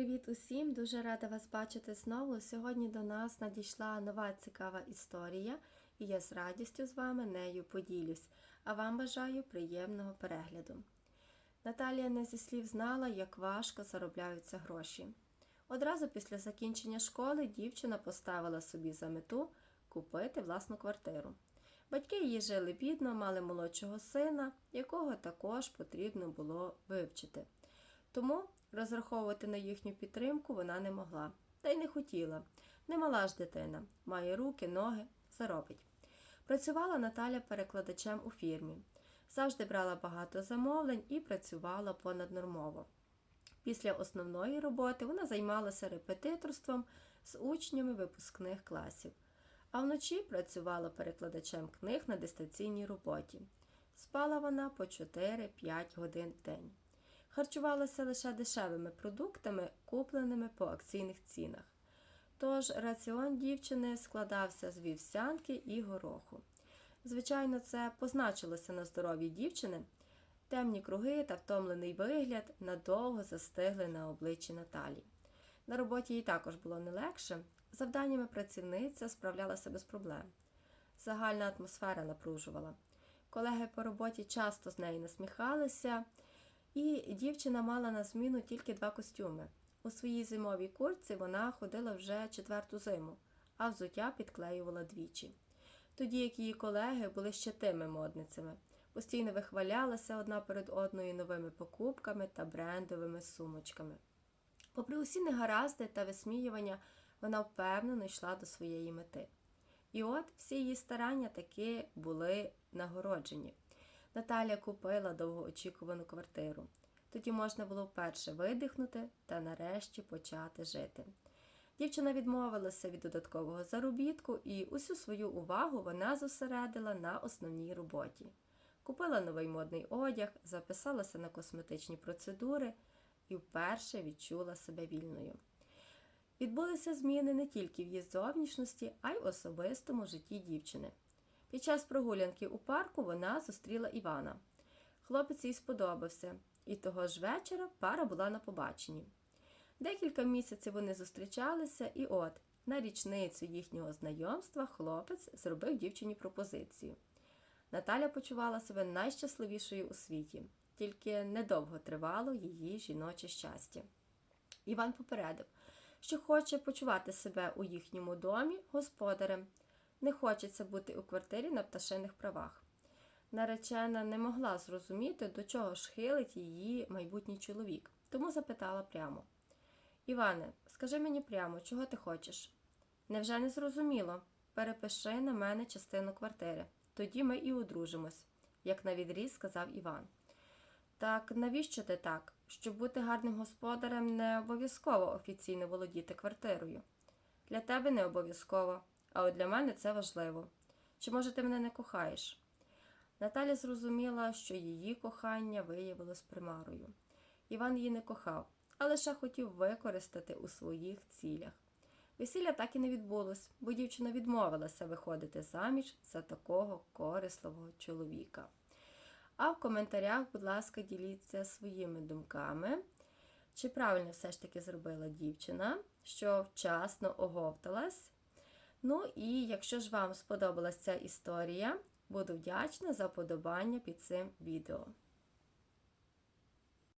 Привіт усім! Дуже рада вас бачити знову. Сьогодні до нас надійшла нова цікава історія, і я з радістю з вами нею поділюсь, а вам бажаю приємного перегляду. Наталія не зі слів знала, як важко заробляються гроші. Одразу після закінчення школи дівчина поставила собі за мету купити власну квартиру. Батьки її жили бідно, мали молодшого сина, якого також потрібно було вивчити. Тому розраховувати на їхню підтримку вона не могла, та й не хотіла. Не мала ж дитина, має руки, ноги, заробить. Працювала Наталя перекладачем у фірмі. Завжди брала багато замовлень і працювала понаднормово. Після основної роботи вона займалася репетиторством з учнями випускних класів, а вночі працювала перекладачем книг на дистанційній роботі. Спала вона по 4-5 годин в день. Харчувалася лише дешевими продуктами, купленими по акційних цінах. Тож раціон дівчини складався з вівсянки і гороху. Звичайно, це позначилося на здоров'ї дівчини. Темні круги та втомлений вигляд надовго застигли на обличчі Наталі. На роботі їй також було не легше. Завданнями працівниця справлялася без проблем. Загальна атмосфера напружувала. Колеги по роботі часто з нею насміхалися, і дівчина мала на зміну тільки два костюми. У своїй зимовій куртці вона ходила вже четверту зиму, а взуття підклеювала двічі. Тоді як її колеги були ще тими модницями, постійно вихвалялася одна перед одною новими покупками та брендовими сумочками. Попри усі негаразди та висміювання, вона впевнено йшла до своєї мети. І от всі її старання таки були нагороджені. Наталя купила довгоочікувану квартиру. Тоді можна було вперше видихнути та нарешті почати жити. Дівчина відмовилася від додаткового заробітку і усю свою увагу вона зосередила на основній роботі. Купила новий модний одяг, записалася на косметичні процедури і вперше відчула себе вільною. Відбулися зміни не тільки в її зовнішності, а й в особистому житті дівчини. Під час прогулянки у парку вона зустріла Івана. Хлопець їй сподобався, і того ж вечора пара була на побаченні. Декілька місяців вони зустрічалися, і от, на річницю їхнього знайомства, хлопець зробив дівчині пропозицію. Наталя почувала себе найщасливішою у світі, тільки недовго тривало її жіноче щастя. Іван попередив, що хоче почувати себе у їхньому домі господарем, не хочеться бути у квартирі на пташиних правах. Наречена не могла зрозуміти, до чого ж хилить її майбутній чоловік, тому запитала прямо: Іване, скажи мені прямо, чого ти хочеш? Невже не зрозуміло? Перепиши на мене частину квартири, тоді ми і одружимось, як на відріз сказав Іван. Так навіщо ти так? Щоб бути гарним господарем, не обов'язково офіційно володіти квартирою. Для тебе не обов'язково, а от для мене це важливо. Чи може ти мене не кохаєш? Наталя зрозуміла, що її кохання виявилось примарою. Іван її не кохав, а лише хотів використати у своїх цілях. Весілля так і не відбулось, бо дівчина відмовилася виходити заміж за такого корисливого чоловіка. А в коментарях, будь ласка, діліться своїми думками, чи правильно все ж таки зробила дівчина, що вчасно оговталась. Ну і якщо ж вам сподобалася ця історія, буду вдячна за подобання під цим відео.